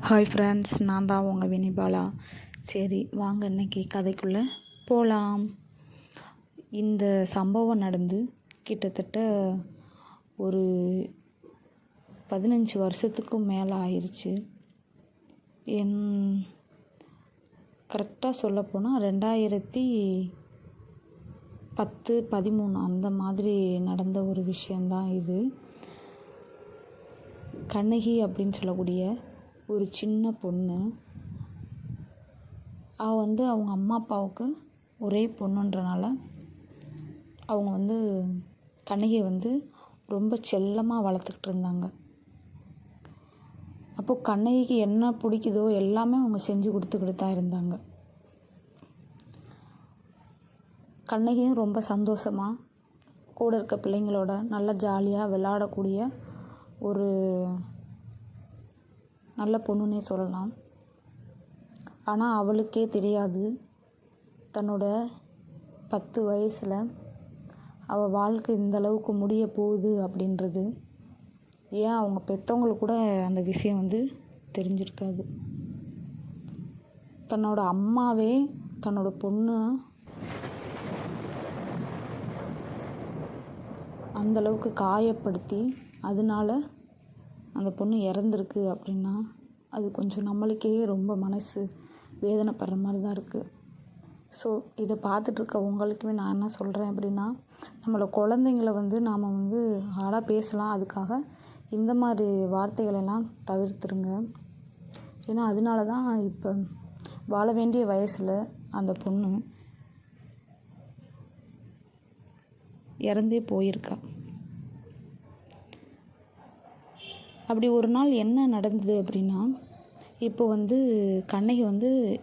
Hi friends நான் தான் உங்கள் வினிபாலா சரி வாங்க இன்னைக்கு கதைக்குள்ளே போகலாம் இந்த சம்பவம் நடந்து கிட்டத்தட்ட ஒரு பதினஞ்சு வருஷத்துக்கும் மேலே ஆயிடுச்சு என் கரெக்டாக சொல்லப்போனால் ரெண்டாயிரத்தி பத்து பதிமூணு அந்த மாதிரி நடந்த ஒரு விஷயந்தான் இது. கண்ணகி அப்படின்னு சொல்லக்கூடிய ஒரு சின்ன பொண்ணு. அவள் வந்து அவங்க அம்மா அப்பாவுக்கு ஒரே பொண்ணுன்றனால அவங்க வந்து கண்ணகியை வந்து ரொம்ப செல்லமாக வளர்த்துக்கிட்டு இருந்தாங்க. அப்போது கண்ணகிக்கு என்ன பிடிக்குதோ எல்லாமே அவங்க செஞ்சு கொடுத்துக்கிட்டு தான் இருந்தாங்க. கண்ணகியும் ரொம்ப சந்தோஷமாக கூட இருக்க பிள்ளைங்களோட நல்லா ஜாலியாக விளாடக்கூடிய ஒரு நல்ல பொண்ணுன்னே சொல்லலாம். ஆனால் அவளுக்கே தெரியாது. தன்னோட பத்து வயசில் அவள் வாழ்க்கை இந்த அளவுக்கு முடிய போகுது அப்படின்றது. ஏன் அவங்க பெற்றவங்களுக்கு கூட அந்த விஷயம் வந்து தெரிஞ்சிருக்காது. தன்னோட அம்மாவே தன்னோட பொண்ணு அந்தளவுக்கு காயப்படுத்தி அதனால அந்த பொண்ணு இறந்துருக்கு அப்படின்னா அது கொஞ்சம் நம்மளுக்கே ரொம்ப மனசு வேதனைப்படுற மாதிரி தான் இருக்குது ஸோ இதை பார்த்துட்ருக்க உங்களுக்குமே நான் என்ன சொல்கிறேன் அப்படின்னா நம்மளோட குழந்தைங்கள வந்து நாம் வந்து ஆளாக பேசலாம். அதுக்காக இந்த மாதிரி வார்த்தைகளெல்லாம் தவிர்த்துருங்க. ஏன்னா அதனால தான் இப்போ வாழ வேண்டிய வயசில் அந்த பொண்ணு இறந்தே போயிருக்கா. அப்படி ஒரு நாள் என்ன நடந்தது அப்படின்னா இப்போ வந்து கண்ணகி வந்து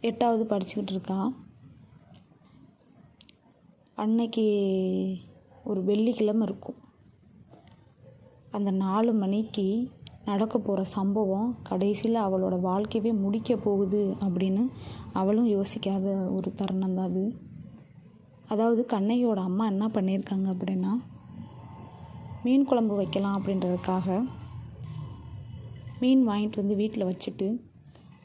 எட்டாவது படிச்சுக்கிட்டு இருக்கா. அன்னைக்கு ஒரு வெள்ளிக்கிழமை இருக்கும். அந்த நாலு மணிக்கு நடக்க போகிற சம்பவம் கடைசியில் அவளோட வாழ்க்கையவே முடிக்க போகுது அப்படின்னு அவளும் யோசிக்காத ஒரு தருணம் தான் அது. அதாவது கண்ணகியோட அம்மா என்ன பண்ணியிருக்காங்க அப்படின்னா மீன் குழம்பு வைக்கலாம் அப்படின்றதுக்காக மீன் வாங்கிட்டு வந்து வீட்டில் வச்சுட்டு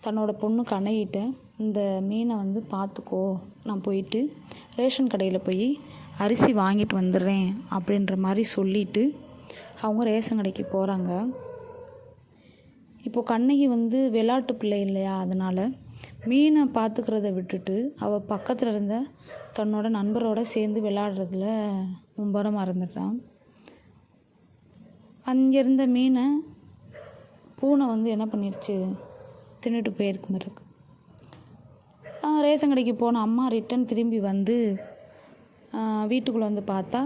தன்னோட பொண்ணு கண்ணகிட்ட இந்த மீனை வந்து பார்த்துக்கோ நான் போயிட்டு ரேஷன் கடையில் போய் அரிசி வாங்கிட்டு வந்துடுறேன் அப்படின்ற மாதிரி சொல்லிவிட்டு அவங்க ரேஷன் கடைக்கு போகிறாங்க இப்போது கண்ணகி வந்து விளாட்டு பிள்ளை இல்லையா? அதனால் மீனை பார்த்துக்கிறத விட்டுட்டு அவள் பக்கத்தில் இருந்த தன்னோட நண்பரோட சேர்ந்து விளாடுறதுல மும்பரமாக இருந்துட்டான் அங்கே இருந்த மீனை பூனை வந்து என்ன பண்ணிடுச்சு தின்னுட்டு போயிருக்கு மாதிரி இருக்கு. ரேஷன் கடைக்கு போன அம்மா ரிட்டன் திரும்பி வந்து வீட்டுக்குள்ளே வந்து பார்த்தா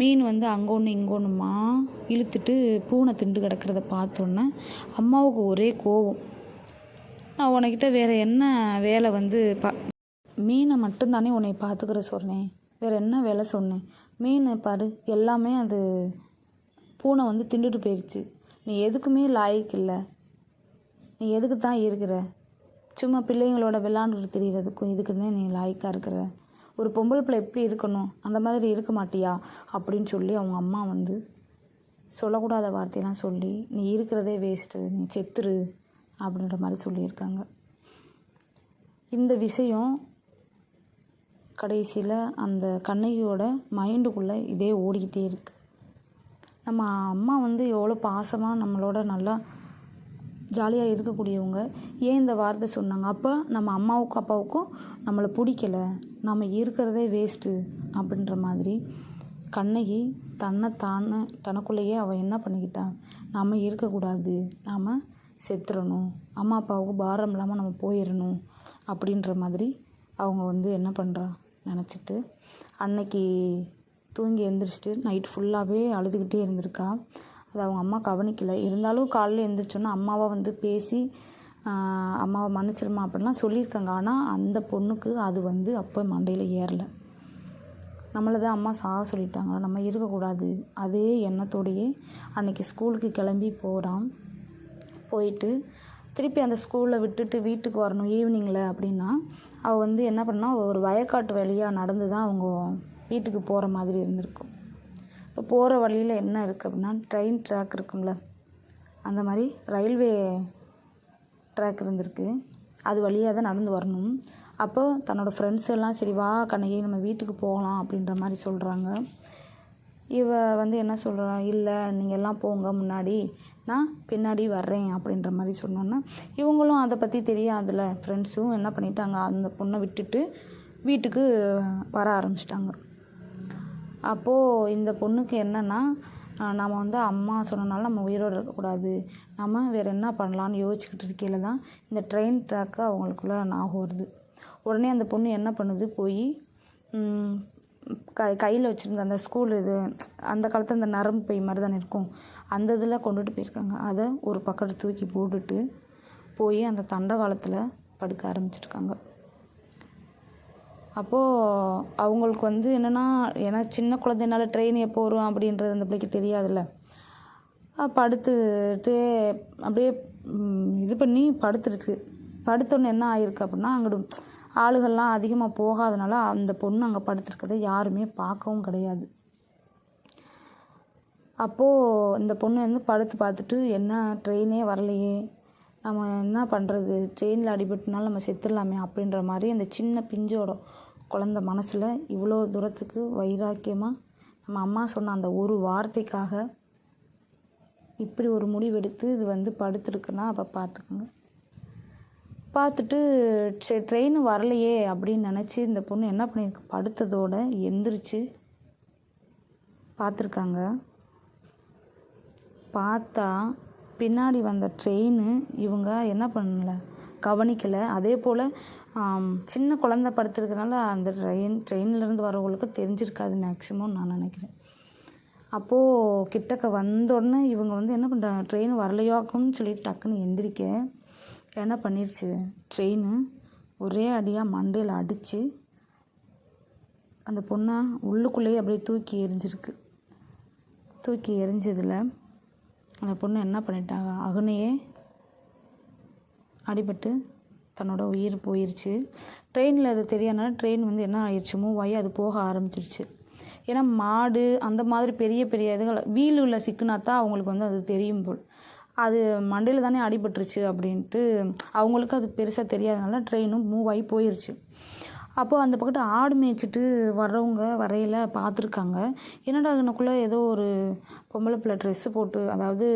மீன் வந்து அங்கே ஒன்று இங்கே ஒன்றுமா இழுத்துட்டு பூனை திண்டு கிடக்கிறத பார்த்தோன்னே அம்மாவுக்கு ஒரே கோவம். நான் உனக்கிட்ட வேறு என்ன வேலை வந்து பா மீனை மட்டும்தானே உன்னை பார்த்துக்கிற சொன்னேன். வேறு என்ன வேலை சொன்னேன்? மீன் பாரு எல்லாமே அது பூனை வந்து திண்டுட்டு போயிடுச்சு நீ எதுக்குமே லாய்க்கு இல்லை. நீ எதுக்கு தான் இருக்கிற? சும்மா பிள்ளைங்களோட விளாண்டுட்டு தெரியறதுக்கும் இதுக்கு தான் நீ லாய்க்காக இருக்கிற. ஒரு பொம்பளை பிள்ளை எப்படி இருக்கணும்? அந்த மாதிரி இருக்க மாட்டியா? அப்படின்னு சொல்லி அவங்க அம்மா வந்து சொல்லக்கூடாத வார்த்தையெல்லாம் சொல்லி நீ இருக்கிறதே வேஸ்ட்டு நீ செத்துரு அப்படின்ற மாதிரி சொல்லியிருக்காங்க. இந்த விஷயம் கடைசியில் அந்த கண்ணகியோட மைண்டுக்குள்ளே இதே ஓடிக்கிட்டே இருக்குது நம்ம அம்மா வந்து எவ்வளோ பாசமாக நம்மளோட நல்லா ஜாலியாக இருக்கக்கூடியவங்க. ஏன் இந்த வார்த்தை சொன்னாங்க? அப்போ நம்ம அம்மாவுக்கும் அப்பாவுக்கும் நம்மளை பிடிக்கல. நம்ம இருக்கிறதே வேஸ்ட்டு அப்படின்ற மாதிரி கண்ணகி தன்னை தானே தனக்குள்ளேயே அவள் என்ன பண்ணிக்கிட்டா? நம்ம இருக்கக்கூடாது. நாம் செத்துடணும் அம்மா அப்பாவுக்கு பாரம் இல்லாமல் நம்ம போயிடணும் அப்படின்ற மாதிரி அவங்க வந்து என்ன பண்ணுறா நினச்சிட்டு அன்னைக்கு தூங்கி எழுந்திரிச்சிட்டு நைட் ஃபுல்லாகவே அழுதுகிட்டே இருந்திருக்கா. அது அவங்க அம்மா கவனிக்கல. இருந்தாலும் காலையில் எழுந்திரிச்சோன்னா அம்மாவை வந்து பேசி அம்மாவை மன்னிச்சிருமா அப்படின்லாம் சொல்லியிருக்காங்க. ஆனால் அந்த பொண்ணுக்கு அது வந்து அப்போ மண்டையில் ஏறலை. நம்மளை தான் அம்மா சாக சொல்லிட்டாங்க நம்ம இருக்கக்கூடாது. அதே எண்ணத்தோடையே அன்றைக்கி ஸ்கூலுக்கு கிளம்பி போகிறான் போயிட்டு திருப்பி அந்த ஸ்கூலில் விட்டுட்டு வீட்டுக்கு வரணும் ஈவினிங்கில் அப்படின்னா அவள் வந்து என்ன பண்ணா ஒரு வயக்காட்டு வழியாக நடந்து தான் அவங்க வீட்டுக்கு போகிற மாதிரி இருந்திருக்கும். இப்போ போகிற வழியில் என்ன இருக்குது அப்படின்னா ட்ரெயின் ட்ராக் இருக்கும்ல. அந்த மாதிரி ரயில்வே ட்ராக் இருந்திருக்கு. அது வழியாக தான் நடந்து வரணும். அப்போ தன்னோடய ஃப்ரெண்ட்ஸ் எல்லாம் சரி வா கண்ணகி நம்ம வீட்டுக்கு போகலாம் அப்படின்ற மாதிரி சொல்கிறாங்க இவ வந்து என்ன சொல்கிறா இல்லை நீங்கள் எல்லாம் போங்க முன்னாடி. நான் பின்னாடி வர்றேன் அப்படின்ற மாதிரி சொன்னோன்னா இவங்களும் அதை பற்றி தெரியாதுல்ல. ஃப்ரெண்ட்ஸும் என்ன பண்ணிட்டாங்க அந்த பொண்ணை விட்டுட்டு வீட்டுக்கு வர ஆரம்பிச்சிட்டாங்க. அப்போது இந்த பொண்ணுக்கு என்னென்னா நம்ம வந்து அம்மா சொன்னனால நம்ம உயிரோடு இருக்கக்கூடாது. நம்ம வேறு என்ன பண்ணலான்னு யோசிச்சுக்கிட்டு இருக்கையில் தான் இந்த ட்ரெயின் ட்ராக்கு அவங்களுக்குள்ள ஞாபகம் வருது. உடனே அந்த பொண்ணு என்ன பண்ணுது? போய் கை கையில் வச்சுருந்த அந்த ஸ்கூல் இது அந்த காலத்தில் அந்த நரம்பு பை மாதிரி தானே இருக்கும். அந்த இதில் கொண்டுட்டு போயிருக்காங்க. அதை ஒரு பக்கத்தில் தூக்கி போட்டுட்டு போய் அந்த தண்டவாளத்தில் படுக்க ஆரம்பிச்சிருக்காங்க. அப்போது அவங்களுக்கு வந்து என்னென்னா ஏன்னா சின்ன குழந்தைனால ட்ரெயின் எப்போ வரும் அப்படின்றது அந்த பிள்ளைக்கு தெரியாதுல்ல. படுத்துட்டு அப்படியே இது பண்ணி படுத்துருக்கு படுத்தோன்னே என்ன ஆயிருக்கு அப்படின்னா அங்கிட்டு ஆளுகள்லாம் அதிகமாக போகாதனால அந்த பொண்ணு அங்கே படுத்துருக்கதை யாருமே பார்க்கவும் கிடையாது. அப்போது இந்த பொண்ணு வந்து படுத்து பார்த்துட்டு என்ன ட்ரெயினே வரலையே. நம்ம என்ன பண்ணுறது ட்ரெயினில் அடிபட்டுனாலும் நம்ம செத்துடலாமே அப்படின்ற மாதிரி அந்த சின்ன பிஞ்சோட குழந்த மனசில் இவ்வளோ தூரத்துக்கு வைராக்கியமாக நம்ம அம்மா சொன்ன அந்த ஒரு வார்த்தைக்காக இப்படி ஒரு முடிவெடுத்து இது வந்து படுத்துருக்குன்னா அப்போ பார்த்துக்குங்க பார்த்துட்டு ட்ரெயின் வரலையே அப்படின்னு நினச்சி இந்த பொண்ணு என்ன பண்ணியிருக்கு படுத்ததோட எந்திரிச்சு பார்த்துருக்காங்க பார்த்தா பின்னாடி வந்த ட்ரெயின் இவங்க என்ன பண்ணல? கவனிக்கலை. அதே போல் சின்ன குழந்த படுத்துருக்கனால அந்த ட்ரெயின் ட்ரெயின்லேருந்து வரவங்களுக்கு தெரிஞ்சிருக்காது மேக்ஸிமம் நான் நினைக்கிறேன். அப்போது கிட்டக்க வந்த உடனே இவங்க வந்து என்ன பண்ணுறாங்க ட்ரெயின் வரலையாக்கும்னு சொல்லிட்டு டக்குன்னு எந்திரிக்க என்ன பண்ணிருச்சு ட்ரெயின் ஒரே அடியாக மண்டையில் அடித்து அந்த பொண்ணை உள்ளுக்குள்ளேயே அப்படியே தூக்கி எரிஞ்சிருக்கு தூக்கி எரிஞ்சதில் அந்த பொண்ணு என்ன பண்ணிட்டாங்க அகனையே அடிபட்டு தன்னோட உயிர் போயிருச்சு. ட்ரெயினில் அது தெரியாதனால ட்ரெயின் வந்து என்ன ஆயிடுச்சு மூவ் ஆகி அது போக ஆரம்பிச்சிருச்சு. ஏன்னா மாடு அந்த மாதிரி பெரிய பெரிய இதுகள் உள்ள சிக்குனா தான் அவங்களுக்கு வந்து அது தெரியும் போல். அது மண்டையில் தானே அடிபட்டுருச்சு அப்படின்ட்டு அவங்களுக்கு அது பெருசாக தெரியாதனால ட்ரெயினும் மூவ் ஆகி போயிடுச்சு அப்போது அந்த பக்கத்து ஆடு மேய்ச்சிட்டு வர்றவங்க வரையில் பார்த்துருக்காங்க. என்னடா எனக்குள்ளே ஏதோ ஒரு பொம்பளை பிள்ளை ட்ரெஸ்ஸு போட்டு அதாவது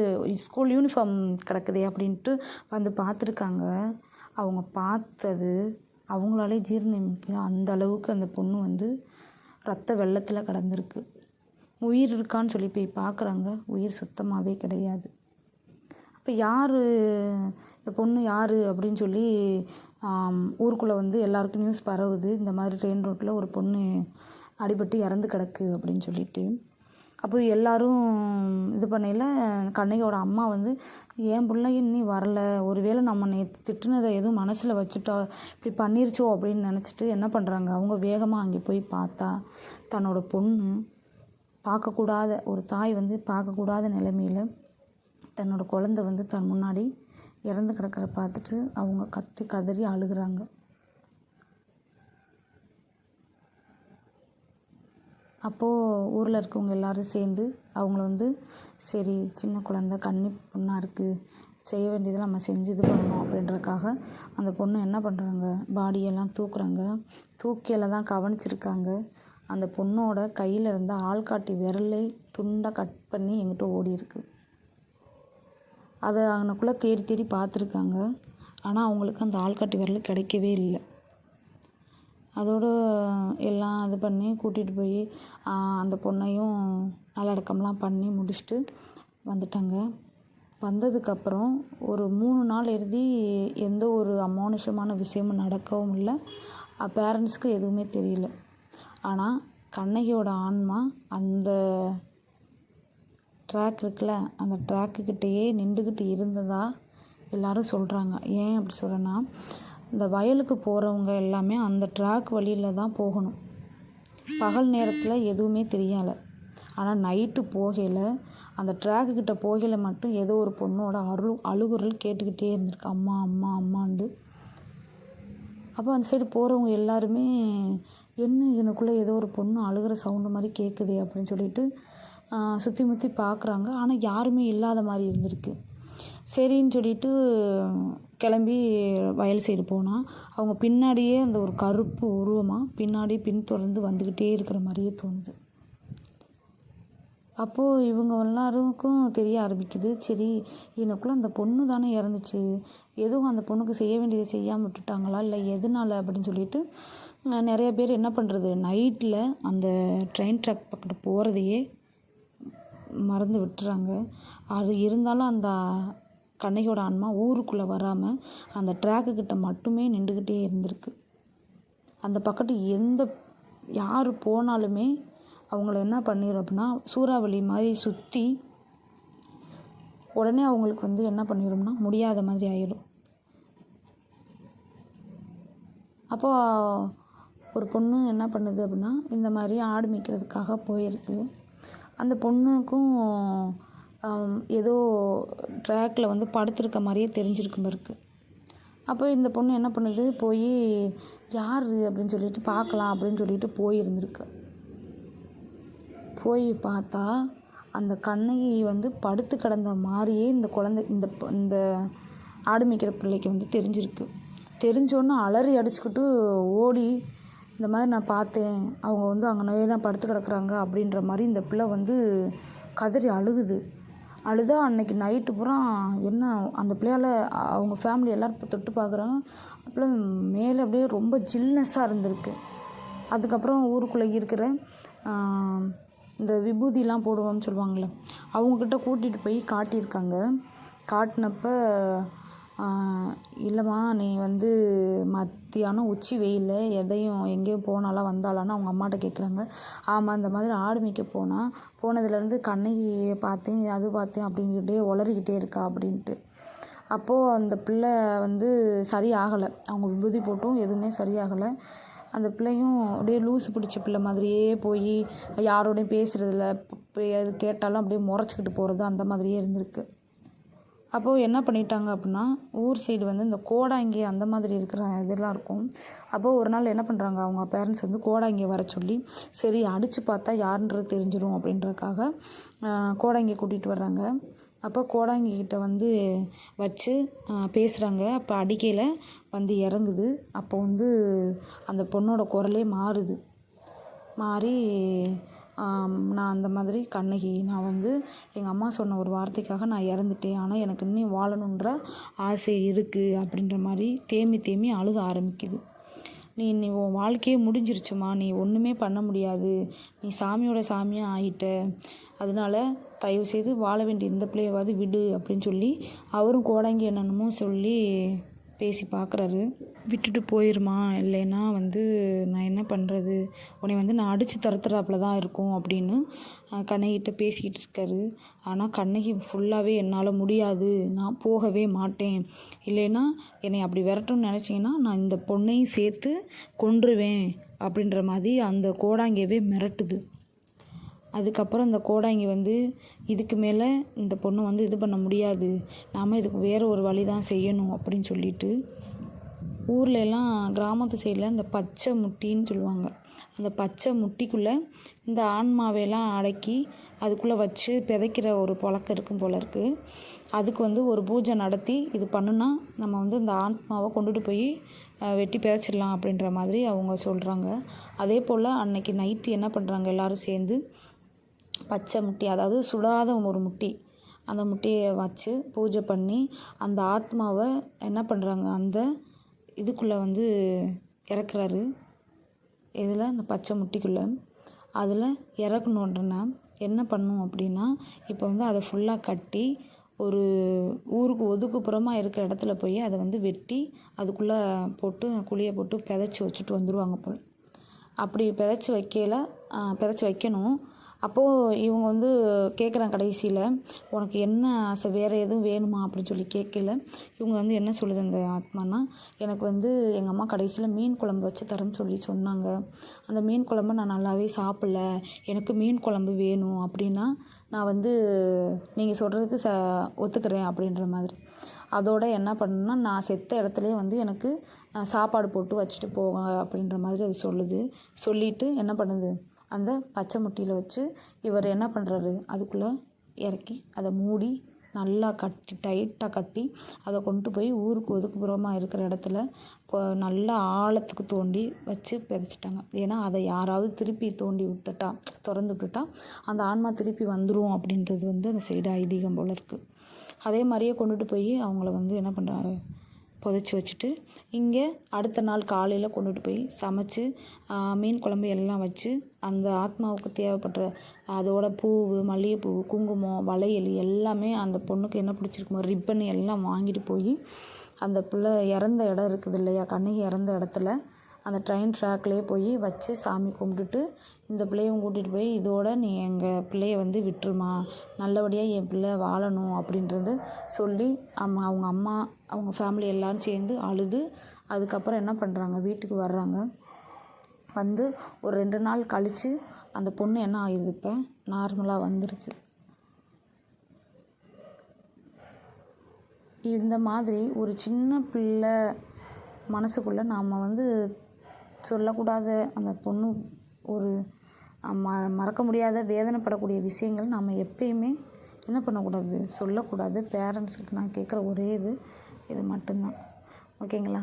ஸ்கூல் யூனிஃபார்ம் கிடக்குதே அப்படின்ட்டு வந்து பார்த்துருக்காங்க. அவங்க பார்த்தது அவங்களாலே ஜீர்ணிக்க அந்த அளவுக்கு அந்த பொண்ணு வந்து ரத்த வெள்ளத்தில் கடந்திருக்கு. உயிர் இருக்கான்னு சொல்லி போய் பார்க்குறாங்க. உயிர் சுத்தமாகவே கிடையாது. அப்போ யார் இந்த பொண்ணு யார் அப்படின்னு சொல்லி ஊருக்குள்ளே வந்து எல்லாருக்கும் நியூஸ் பரவுது. இந்த மாதிரி ட்ரெயின் ரோட்டில் ஒரு பொண்ணு அடிபட்டு இறந்து கிடக்கு அப்படின்னு சொல்லிட்டு. அப்போ எல்லோரும் இது பண்ணையில் கண்ணகியோட அம்மா வந்து என் பிள்ளையும் இன்னி வரல? ஒருவேளை நம்ம நேற்று திட்டுனதை எதுவும் மனசில் வச்சுட்டா இப்படி பண்ணிருச்சோ? அப்படின்னு நினச்சிட்டு என்ன பண்ணுறாங்க அவங்க வேகமாக அங்கே போய் பார்த்தா தன்னோட பொண்ணு பார்க்கக்கூடாத ஒரு தாய் வந்து பார்க்கக்கூடாத நிலைமையில் தன்னோட குழந்தை வந்து தன் முன்னாடி இறந்து கிடக்கிற பார்த்துட்டு அவங்க கத்தி கதறி அழுகுறாங்க. அப்போது ஊரில் இருக்கவங்க எல்லோரும் சேர்ந்து அவங்கள வந்து சரி சின்ன குழந்த கன்னி பொண்ணாக இருக்குது செய்ய வேண்டியதை நம்ம செஞ்சு இது பண்ணணும். அப்படின்றதுக்காக அந்த பொண்ணு என்ன பண்ணுறாங்க பாடியெல்லாம் தூக்குறாங்க. தூக்கியில் தான் கவனிச்சிருக்காங்க. அந்த பொண்ணோட கையில் இருந்த ஆள்காட்டி விரலை துண்டாக கட் பண்ணி எங்கிட்ட ஓடி இருக்கு. அதை அவனுக்குள்ளே தேடி தேடி பார்த்துருக்காங்க. ஆனால் அவங்களுக்கு அந்த ஆள்காட்டி விரல் கிடைக்கவே இல்லை. அதோடு எல்லாம் இது பண்ணி கூட்டிகிட்டு போய் அந்த பொண்ணையும் நல்லடக்கம்லாம் பண்ணி முடிச்சுட்டு வந்துட்டாங்க. வந்ததுக்கப்புறம் ஒரு மூணு நாள் எழுதி எந்த ஒரு அமானுஷமான விஷயமும் நடக்கவும் இல்லை. பேரண்ட்ஸ்க்கு எதுவுமே தெரியல. ஆனால் கண்ணகியோட ஆன்மா அந்த ட்ராக் இருக்குல்ல அந்த ட்ராக்குக்கிட்டேயே நின்றுக்கிட்டு இருந்ததா எல்லாரும் சொல்கிறாங்க ஏன் அப்படி சொல்கிறேன்னா இந்த வயலுக்கு போகிறவங்க எல்லாமே அந்த ட்ராக் வழியில் தான் போகணும். பகல் நேரத்தில் எதுவுமே தெரியலை ஆனால் நைட்டு போகையில் அந்த ட்ராக்குக்கிட்ட போகையில் மட்டும் ஏதோ ஒரு பொண்ணோட அருள் அழுகுரல் கேட்டுக்கிட்டே இருந்திருக்கு. அம்மா அம்மா அம்மாண்டு அப்போ அந்த சைடு போகிறவங்க எல்லாருமே என்ன எனக்குள்ளே ஏதோ ஒரு பொண்ணு அழுகிற சவுண்டு மாதிரி கேட்குதே அப்படின்னு சொல்லிட்டு சுற்றி முற்றி பார்க்குறாங்க ஆனால் யாருமே இல்லாத மாதிரி இருந்திருக்கு. சரின்னு சொல்லிட்டு கிளம்பி வயல் சைடு போனால் அவங்க பின்னாடியே அந்த ஒரு கருப்பு உருவமாக பின்னாடி பின்தொடர்ந்து வந்துக்கிட்டே இருக்கிற மாதிரியே தோணுது. அப்போது இவங்க எல்லாருக்கும் தெரிய ஆரம்பிக்குது சரி எனக்குள்ளே அந்த பொண்ணு தானே இறந்துச்சு. எதுவும் அந்த பொண்ணுக்கு செய்ய வேண்டியதை செய்யாமல் விட்டுட்டாங்களா? இல்லை எதனால அப்படின்னு சொல்லிட்டு நிறைய பேர் என்ன பண்ணுறது நைட்டில் அந்த ட்ரெயின் ட்ராக் பக்கத்து போகிறதையே மறந்து விட்டுறாங்க. அது இருந்தாலும் அந்த கண்ணகியோட ஆன்மா ஊருக்குள்ளே வராமல் அந்த ட்ராக்கு கிட்ட மட்டுமே நின்றுக்கிட்டே இருந்திருக்கு. அந்த பக்கத்து எந்த யார் போனாலுமே அவங்கள என்ன பண்ணிடும் அப்படின்னா சூறாவளி மாதிரி சுற்றி உடனே அவங்களுக்கு வந்து என்ன பண்ணிடும்னா முடியாத மாதிரி ஆயிடும் அப்போது ஒரு பொண்ணு என்ன பண்ணுது அப்படின்னா இந்த மாதிரி ஆடு மேய்க்கிறதுக்காக போயிருக்கு. அந்த பொண்ணுக்கும் ஏதோ ட்ராக்கில் வந்து படுத்திருக்க மாதிரியே தெரிஞ்சிருக்கும் இருக்கு அப்போ இந்த பொண்ணு என்ன பண்ணுது? போய் யார்? அப்படின்னு சொல்லிட்டு பார்க்கலாம் அப்படின்னு சொல்லிட்டு போயிருந்துருக்கு. போய் பார்த்தா அந்த கண்ணகி வந்து படுத்து கிடந்த மாதிரியே இந்த குழந்தை இந்த ப- இந்த ஆடு மேய்க்கிற பிள்ளைக்கு வந்து தெரிஞ்சிருக்கு. தெரிஞ்சோன்னு அலறி அடிச்சுக்கிட்டு ஓடி இந்த மாதிரி நான் பார்த்தேன். அவங்க வந்து அங்கே நோயே தான் படுத்து கிடக்குறாங்க. அப்படின்ற மாதிரி இந்த பிள்ளை வந்து கதறி அழுகுது. அழுதா அன்னைக்கு நைட்டு பூரா என்ன அந்த பிள்ளையால் அவங்க ஃபேமிலி எல்லோரும் தொட்டு பார்க்குறாங்க அப்பெல்லாம் மேலே அப்படியே ரொம்ப ஜில்னஸ்ஸாக இருந்திருக்கு. அதுக்கப்புறம் ஊருக்குள்ளே இருக்கிற இந்த விபூதிலாம் போடுவோம்னு சொல்லுவாங்கள்ல அவங்கக்கிட்ட கூட்டிகிட்டு போய் காட்டியிருக்காங்க. காட்டினப்ப இல்லைம்மா நீ வந்து மத்தியானம் உச்சி வெயிலில் எதையும் எங்கேயும் போனாலும் வந்தாலான்னு அவங்க அம்மாட்ட கேட்குறாங்க ஆமாம் இந்த மாதிரி ஆடு மேய்க்க போனால் போனதுலேருந்து கண்ணகியை பார்த்தேன் அது பார்த்தேன் அப்படின்கிட்டே உளறிக்கிட்டே இருக்கா அப்படின்ட்டு. அப்போது அந்த பிள்ளை வந்து சரியாகலை. அவங்க விபூதி போட்டும் எதுவுமே சரியாகலை. அந்த பிள்ளையும் அப்படியே லூசு பிடிச்ச பிள்ளை மாதிரியே போய் யாரோடையும் பேசுகிறதில்ல அது கேட்டாலும் அப்படியே முறைச்சிக்கிட்டு போகிறது அந்த மாதிரியே இருந்திருக்கு. அப்போது என்ன பண்ணிட்டாங்க அப்படின்னா ஊர் சைடு வந்து இந்த கோடாங்கி அந்த மாதிரி இருக்கிற இதெல்லாம் இருக்கும். அப்போது ஒரு நாள் என்ன பண்ணுறாங்க அவங்க பேரண்ட்ஸ் வந்து கோடாங்கியை வர சொல்லி சரி அடித்து பார்த்தா யாருன்றது தெரிஞ்சிடும் அப்படின்றதுக்காக கோடாங்கியை கூட்டிகிட்டு வர்றாங்க. அப்போ கோடாங்கிட்ட வந்து வச்சு பேசுகிறாங்க அப்போ அடிக்கையில் வந்து இறங்குது. அப்போ வந்து அந்த பொண்ணோட குரலே மாறுது. மாறி நான் அந்த மாதிரி கண்ணகி நான் வந்து எங்கள் அம்மா சொன்ன ஒரு வார்த்தைக்காக நான் இறந்துட்டேன். ஆனால் எனக்கு இன்னும் வாழணுன்ற ஆசை இருக்குது அப்படின்ற மாதிரி தேம்பி தேம்பி அழுக ஆரம்பிக்குது. நீ நீ உன் வாழ்க்கையே முடிஞ்சிருச்சுமா? நீ ஒன்றுமே பண்ண முடியாது. நீ சாமியோட சாமியாக ஆயிட்ட. அதனால தயவு செய்து வாழ வேண்டிய இந்த பிள்ளையவாது விடு அப்படின்னு சொல்லி அவரும் கோடாங்கி என்னென்னமோ சொல்லி பேசி பார்க்குறாரு விட்டுட்டு போயிருமா? இல்லைன்னா வந்து நான் என்ன பண்ணுறது உன்னை வந்து நான் அடித்து துரத்துறாப்புல தான் இருக்கும் அப்படின்னு கண்ணகிட்ட பேசிக்கிட்டு இருக்காரு. ஆனால் கண்ணகி ஃபுல்லாகவே என்னால் முடியாது. நான் போகவே மாட்டேன். இல்லைன்னா என்னை அப்படி விரட்டும்னு நினச்சிங்கன்னா நான் இந்த பொண்ணையும் சேர்த்து கொன்றுவேன் அப்படின்ற மாதிரி அந்த கோடாங்கியவே மிரட்டுது. அதுக்கப்புறம் இந்த கோடாங்கி வந்து இதுக்கு மேலே இந்த பொண்ணை வந்து இது பண்ண முடியாது. நாம் இதுக்கு வேறு ஒரு வழி தான் செய்யணும் அப்படின்னு சொல்லிட்டு ஊரில் எல்லாம் கிராமத்து சைடில் இந்த பச்சை முட்டின்னு சொல்லுவாங்க. அந்த பச்சை முட்டிக்குள்ளே இந்த ஆன்மாவையெல்லாம் அடக்கி அதுக்குள்ளே வச்சு பிதைக்கிற ஒரு பழக்கம் இருக்கும் போல இருக்குது அதுக்கு வந்து ஒரு பூஜை நடத்தி இது பண்ணுனா நம்ம வந்து இந்த ஆன்மாவை கொண்டுட்டு போய் வெட்டி பிதைச்சிடலாம் அப்படின்ற மாதிரி அவங்க சொல்கிறாங்க அதே போல் அன்னைக்கு நைட்டு என்ன பண்ணுறாங்க எல்லோரும் சேர்ந்து? பச்சை முட்டி அதாவது சுடாத ஒரு முட்டி. அந்த முட்டியை வச்சு பூஜை பண்ணி அந்த ஆத்மாவை என்ன பண்ணுறாங்க அந்த இதுக்குள்ளே வந்து இறக்குறாரு. இதில் அந்த பச்சை முட்டிக்குள்ளே. அதில் இறக்கணுன்றனா என்ன பண்ணும் அப்படின்னா இப்போ வந்து அதை ஃபுல்லாக கட்டி ஒரு ஊருக்கு ஒதுக்குப்புறமாக இருக்கிற இடத்துல போய் அதை வந்து வெட்டி அதுக்குள்ளே போட்டு குழியை போட்டு பிதைச்சி வச்சுட்டு வந்துடுவாங்க போல். அப்படி பிதைச்சி வைக்கல பிதைச்சி வைக்கணும். அப்போது இவங்க வந்து கேட்குறாங்க கடைசியில் உனக்கு என்ன ஆசை? வேறு எதுவும் வேணுமா? அப்படின்னு சொல்லி கேட்கல இவங்க வந்து என்ன சொல்லுது அந்த ஆத்மானா எனக்கு வந்து எங்கள் அம்மா கடைசியில் மீன் குழம்பு வச்சு தரேன்னு சொல்லி சொன்னாங்க. அந்த மீன் குழம்பு நான் நல்லாவே சாப்பிடல. எனக்கு மீன் குழம்பு வேணும் அப்படின்னா நான் வந்து நீங்கள் சொல்கிறதுக்கு ச ஒத்துக்கிறேன் அப்படின்ற மாதிரி. அதோட என்ன பண்ணுன்னா நான் செத்த இடத்துலேயே வந்து எனக்கு சாப்பாடு போட்டு வச்சுட்டு போங்க அப்படின்ற மாதிரி அது சொல்லுது. சொல்லிவிட்டு என்ன பண்ணுது? அந்த பச்சை முட்டியில் வச்சு இவர் என்ன பண்ணுறாரு அதுக்குள்ளே இறக்கி அதை மூடி நல்லா கட்டி டைட்டாக கட்டி அதை கொண்டு போய் ஊருக்கு ஒதுக்குப்புறமாக இருக்கிற இடத்துல இப்போ நல்லா ஆழத்துக்கு தோண்டி வச்சு புதைச்சிட்டாங்க ஏன்னா அதை யாராவது திருப்பி தோண்டி விட்டுட்டா திறந்து விட்டுட்டா அந்த ஆன்மா திருப்பி வந்துடும் அப்படின்றது வந்து அந்த சைடு ஐதீகம் போல் இருக்குது அதே மாதிரியே கொண்டுட்டு போய் அவங்கள வந்து என்ன பண்ணுறாங்க புதைச்சி வச்சுட்டு இங்கே அடுத்த நாள் காலையில் கொண்டுட்டு போய் சமைச்சு மீன் குழம்பு எல்லாம் வச்சு அந்த ஆத்மாவுக்கு தேவைப்படுற அதோட பூவு மல்லிகைப்பூ குங்குமம் வளையல் எல்லாமே அந்த பொண்ணுக்கு என்ன பிடிச்சிருக்குமோ ரிப்பன் எல்லாம் வாங்கிட்டு போய் அந்த பிள்ளை இறந்த இடம் இருக்குது இல்லையா கண்ணகி இறந்த இடத்துல அந்த ட்ரெயின் ட்ராக்லேயே போய் வச்சு சாமி கும்பிட்டுட்டு இந்த பிள்ளையும் கூட்டிகிட்டு போய் இதோட நீ எங்கள் பிள்ளைய வந்து விட்டுருமா. நல்லபடியாக என் பிள்ளை வாழணும் அப்படின்றது சொல்லி அம்மா அவங்க அம்மா அவங்க ஃபேமிலி எல்லோரும் சேர்ந்து அழுது அதுக்கப்புறம் என்ன பண்ணுறாங்க வீட்டுக்கு வர்றாங்க. வந்து ஒரு ரெண்டு நாள் கழித்து அந்த பொண்ணு என்ன ஆகிடுது இப்போ? நார்மலாக வந்துருச்சு. இந்த மாதிரி ஒரு சின்ன பிள்ளை மனசுக்குள்ளே நாம் வந்து சொல்லக்கூடாத அந்த பொண்ணு ஒரு ம மறக்க முடியாத வேதனைப்படக்கூடிய விஷயங்கள் நாம் எப்பயுமே என்ன பண்ணக்கூடாது? சொல்லக்கூடாது. பேரண்ட்ஸுக்கு நான் கேட்குற ஒரே இது இது மட்டும்தான். ஓகேங்களா?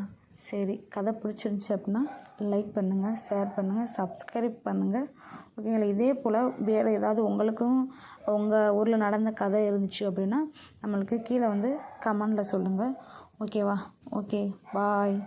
சரி கதை பிடிச்சிருந்துச்சி அப்படின்னா லைக் பண்ணுங்கள் ஷேர் பண்ணுங்கள் சப்ஸ்கிரைப் பண்ணுங்கள் ஓகேங்களா? இதே போல் வேறு ஏதாவது உங்களுக்கும் உங்கள் ஊரில் நடந்த கதை இருந்துச்சு அப்படின்னா நம்மளுக்கு கீழே வந்து கமெண்டில் சொல்லுங்கள் ஓகேவா? Okay bye